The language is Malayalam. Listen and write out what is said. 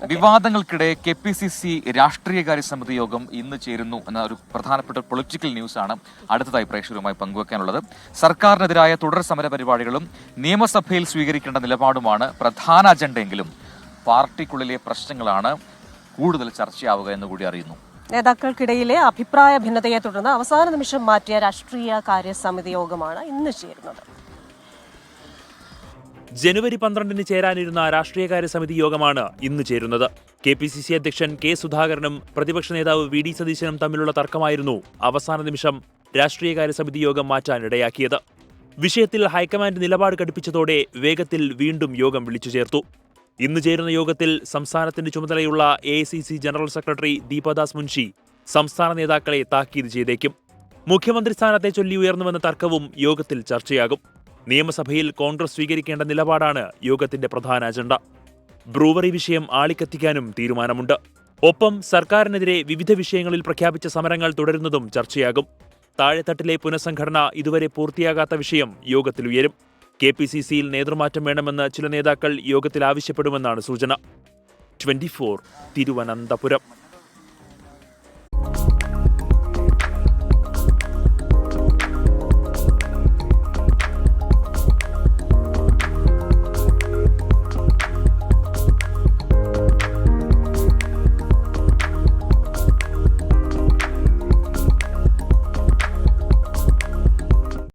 വിവാദങ്ങൾക്കിടെ കെ പി സി സി രാഷ്ട്രീയകാര്യ സമിതി യോഗം ഇന്ന് ചേരുന്നു എന്ന ഒരു പ്രധാനപ്പെട്ട പൊളിറ്റിക്കൽ ന്യൂസ് ആണ് അടുത്തതായി പ്രേക്ഷകരുമായി പങ്കുവെക്കാനുള്ളത്. സർക്കാരിനെതിരായ തുടർ സമര പരിപാടികളും നിയമസഭയിൽ സ്വീകരിക്കേണ്ട നിലപാടുമാണ് പ്രധാന അജണ്ടയെങ്കിലും പാർട്ടിക്കുള്ളിലെ പ്രശ്നങ്ങളാണ് കൂടുതൽ ചർച്ചയാവുക എന്ന് കൂടി അറിയുന്നു. നേതാക്കൾക്കിടയിലെ അഭിപ്രായ ഭിന്നതയെ തുടർന്ന് അവസാന നിമിഷം മാറ്റിയ രാഷ്ട്രീയ കാര്യ സമിതി യോഗമാണ് ഇന്ന് ചേരുന്നത്. ജനുവരി പന്ത്രണ്ടിന് ചേരാനിരുന്ന രാഷ്ട്രീയകാര്യ സമിതി യോഗമാണ് ഇന്ന് ചേരുന്നത്. കെ പി സി സി അധ്യക്ഷൻ കെ സുധാകരനും പ്രതിപക്ഷ നേതാവ് വി ഡി സതീശനും തമ്മിലുള്ള തർക്കമായിരുന്നു അവസാന നിമിഷം രാഷ്ട്രീയകാര്യ സമിതി യോഗം മാറ്റാനിടയാക്കിയത്. വിഷയത്തിൽ ഹൈക്കമാൻഡ് നിലപാട് കടുപ്പിച്ചതോടെ വേഗത്തിൽ വീണ്ടും യോഗം വിളിച്ചു ചേർത്തു. ഇന്ന് ചേരുന്ന യോഗത്തിൽ സംസ്ഥാനത്തിന്റെ ചുമതലയുള്ള A general secretary Deepadas Munshi സംസ്ഥാന നേതാക്കളെ താക്കീത് ചെയ്തേക്കും. മുഖ്യമന്ത്രി സ്ഥാനത്തെ ചൊല്ലി ഉയർന്നുവെന്ന തർക്കവും യോഗത്തിൽ ചർച്ചയാകും. നിയമസഭയിൽ കോൺഗ്രസ് സ്വീകരിക്കേണ്ട നിലപാടാണ് യോഗത്തിന്റെ പ്രധാന അജണ്ട. ബ്രൂവറി വിഷയം ആളിക്കത്തിക്കാനും തീരുമാനമുണ്ട്. ഒപ്പം സർക്കാരിനെതിരെ വിവിധ വിഷയങ്ങളിൽ പ്രഖ്യാപിച്ച സമരങ്ങൾ തുടരുന്നതും ചർച്ചയാകും. താഴെത്തട്ടിലെ പുനഃസംഘടന ഇതുവരെ പൂർത്തിയാകാത്ത വിഷയം യോഗത്തിൽ ഉയരും. കെ പി സി സിയിൽ നേതൃമാറ്റം വേണമെന്ന് ചില നേതാക്കൾ യോഗത്തിൽ ആവശ്യപ്പെടുമെന്നാണ് സൂചന. Twenty four Thiruvananthapuram.